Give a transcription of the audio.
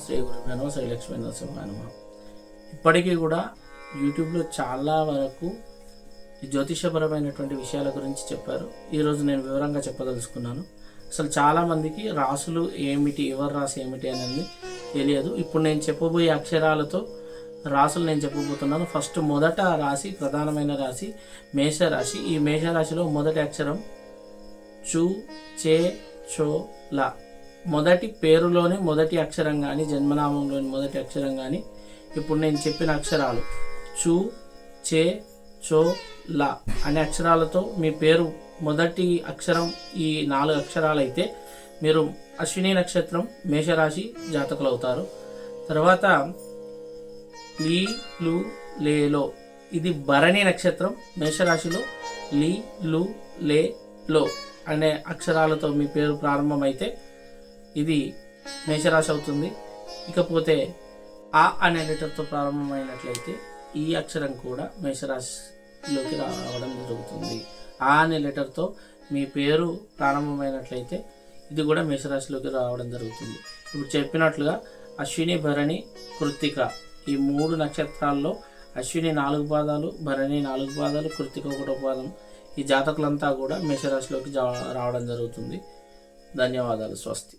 శ్రీ గురుమేనో శ్రీ లక్ష్మీ ఇప్పటికీ కూడా యూట్యూబ్లో చాలా వరకు ఈ జ్యోతిషపరమైనటువంటి విషయాల గురించి చెప్పారు. ఈరోజు నేను వివరంగా చెప్పదలుచుకున్నాను. అసలు చాలామందికి రాసులు ఏమిటి ఎవరు రాసి ఏమిటి అనేది తెలియదు. ఇప్పుడు నేను చెప్పబోయే అక్షరాలతో రాసులు నేను చెప్పబోతున్నాను. ఫస్ట్ మొదట రాశి ప్రధానమైన రాశి మేషరాశి. ఈ మేషరాశిలో మొదటి అక్షరం చు చే చో లా. మొదటి పేరులోని మొదటి అక్షరం కానీ జన్మనామంలోని మొదటి అక్షరం కానీ ఇప్పుడు నేను చెప్పిన అక్షరాలు చు చే చో లా అనే అక్షరాలతో మీ పేరు మొదటి అక్షరం ఈ నాలుగు అక్షరాలు అయితే మీరు అశ్విని నక్షత్రం మేషరాశి జాతకులు అవుతారు తర్వాత లీ లు లేలో ఇది భరణి నక్షత్రం మేషరాశిలో లీ లు లే లో అనే అక్షరాలతో మీ పేరు ప్రారంభమైతే ఇది మేషరాశి అవుతుంది. ఇకపోతే ఆ అనే లెటర్తో ప్రారంభమైనట్లయితే ఈ అక్షరం కూడా మేషరాశిలోకి రావడం జరుగుతుంది. ఆ అనే లెటర్తో మీ పేరు ప్రారంభమైనట్లయితే ఇది కూడా మేషరాశిలోకి రావడం జరుగుతుంది. ఇప్పుడు చెప్పినట్లుగా అశ్విని భరణి కృత్తిక. ఈ మూడు నక్షత్రాల్లో అశ్విని నాలుగు పాదాలు భరణి నాలుగు పాదాలు కృత్తిక ఒకటో పాదం. ఈ జాతకులంతా కూడా మేషరాశిలోకి రావడం జరుగుతుంది. ధన్యవాదాలు స్వస్తి.